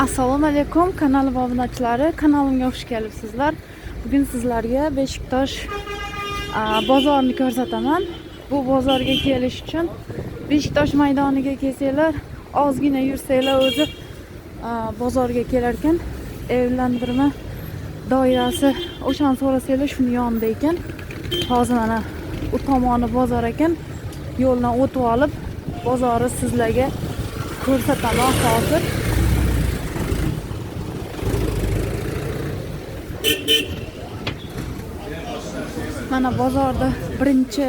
assalomu alaykum kanal obunachilari kanalimga xush kelibsizlar. Bugun sizlarga beshiktosh bozorini ko'rsataman. Bu bozorga kelish uchun beshiktosh maydoniga kelsanglar ozgina yursanglar o'zi bozorga kelarkan evlantirma doirasi o'shani so'rasanglar shuni yonida ekan hozir mana u tomoni bozor ekan yo'ldan o'tib olib bozorni sizlarga mana bozorda birinchi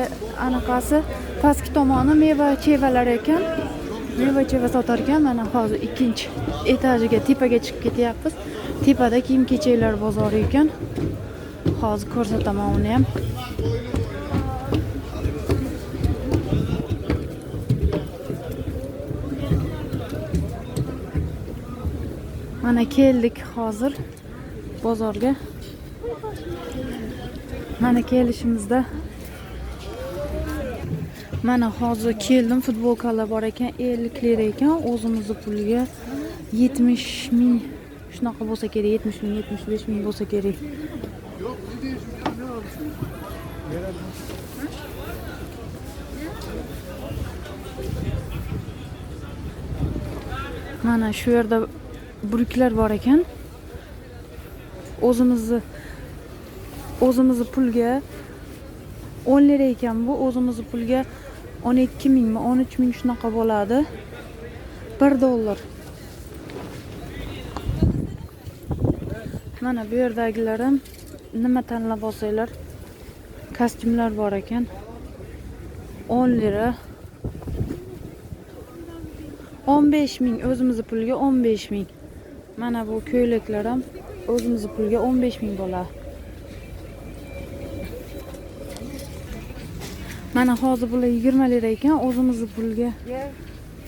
anaqasi pastki tomoni meva chevalar ekan. Meva cheva sotar ekan mana hozir ikkinchi etajiga tepaga chiqib ketyapmiz. Tepada kiyim kechaklar bozori ekan. Hozir ko'rsataman uni ham. Mana keldik hozir bozorga. Mana kelishimizda mana hozir keldim futbolkalar bor ekan 50 lira ekan o'zimizni puliga 70 ming shunaqa bo'lsa kerak 70 ming 75 ming bo'lsa kerak mana shu yerda burklar bor ekan o'zimizni o'zimizni pulga 10 lira ekan bu o'zimizni pulga 12 mingmi 13 ming shunaqa bo'ladi 1 dollar. Mana bu yerdagilar ham nima tanlab olsanglar kostyumlar bor ekan 10 lira 15 ming o'zimizni pulga 15 ming mana bu ko'ylaklar ham o'zimizni pulga 15 ming bo'ladi mana hozir bular 20 lira ekan o'zimizni pulga.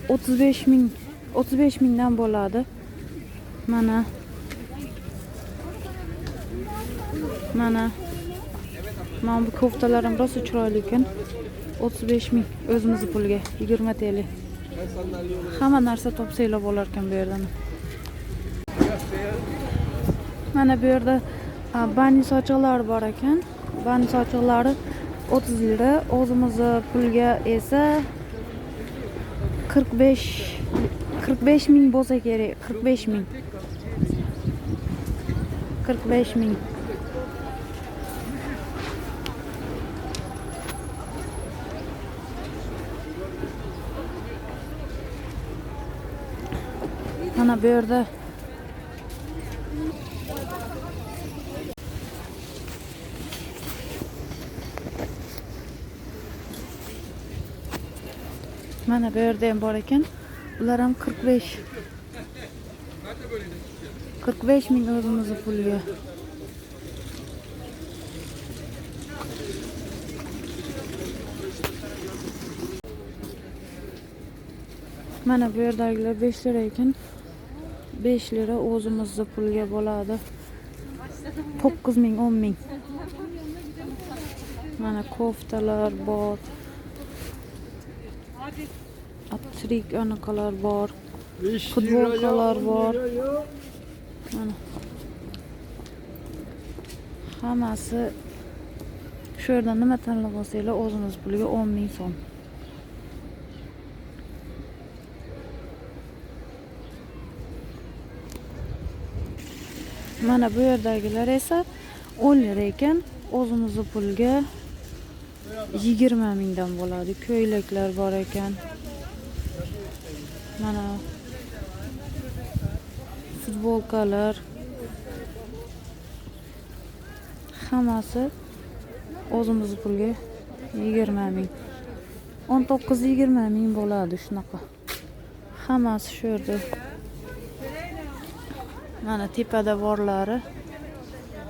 35 ming 35 mingdan bo'ladi. Mana. Mana. Mana bu koftalarim rosa chiroyli ekan. 35 ming o'zimizni pulga 20 TL. Hamma narsa topsanglar bo'lar ekan bu yerdan. Mana bu yerda bani sochiqlar bor ekan. Bani sochiqlari 30 lira. O'zimizni pulga esa 45 45 ming bo'lsa kerak 45 ming 45 ming mana bu yerda mana bu yerda ham bor ekan ular ham 45 45 ming o'zimizni pulga mana bu yerdagilar 5 lira ekan 5 lira o'zimizni pulga bo'ladi 9 ming 10 ming. Mana koftalar bor atrik anaqalar bor futbolkalar bor mana hammasi shu yerdan nima tanlab olsanglar o'zimiz pulga 10 ming so'm mana bu yerdagilar esa 10 lira ekan o'zimizni pulga 20 mingdan bo'ladi. Ko'ylaklar bor ekan. Mana futbolkalar. Hammasi o'zimizni pulga 20 ming. 19-20 ming bo'ladi shunaqa. Hammasi shu yerda. Mana tepada borlari.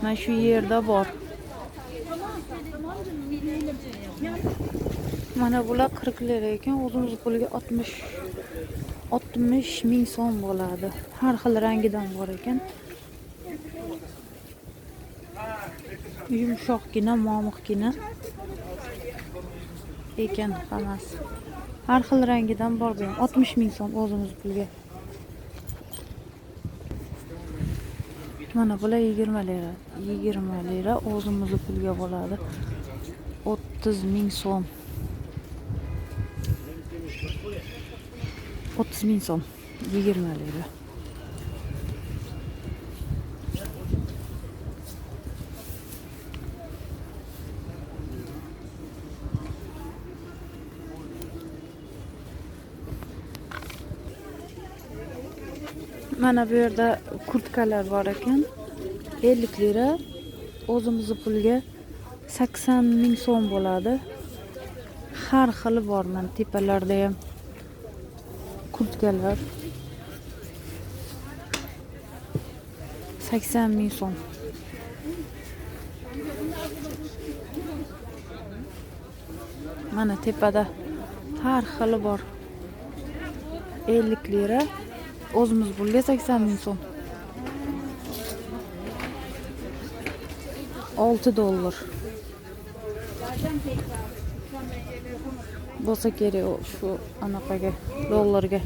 Mana shu yerda bor. Mana bular 40 lira ekan o'zimiz pulga 60 60 ming so'm bo'ladi. Har xil rangidan bor ekan. Yumshoqgina momiqgina ekan hammasi. Har xil rangidan bor bu. Ham 60 ming so'm o'zimiz pulga Mana bular 20 lira. 20 lira o'zimizni pulga bo'ladi. 30 ming so'm. 30 ming so'm. 20 lira. Mana bu yerda kurtkalar bor ekan. 50 lira. O'zimizni pulga 80 ming so'm bo'ladi. Har xili bor mana tepalarda ham kurtkalar. 80 ming so'm. Mana tepada har xili bor. 50 lira. O'zimiz pulga 80 ming so'm. 6 dollar. Bo'lsa kerak o shu anaqaga dollarga.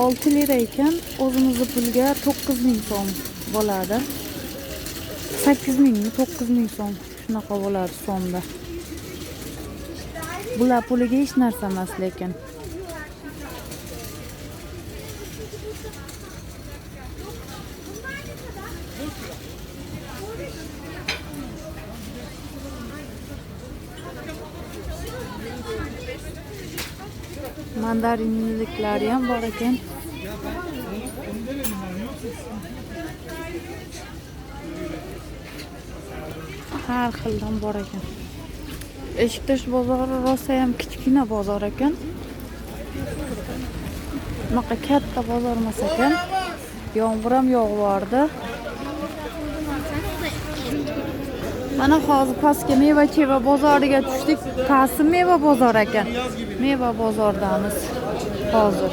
olti lira ekan o'zimizni pulga to'qqiz ming so'm bo'ladi sakkiz mingmi to'qqiz ming so'm shunaqa bo'ladi so'mda bular puliga hech narsa emas lekin mandarinliklari ham bor ekan har xildan bor ekan eshiktash bozori rosa ham kichkina bozor ekan bunaqa katta bozor emas ekan yomg'ir ham yog'vordi mana hozir pastga meva cheva bozoriga tushdik qaysi meva bozor ekan meva bozoridamiz hozir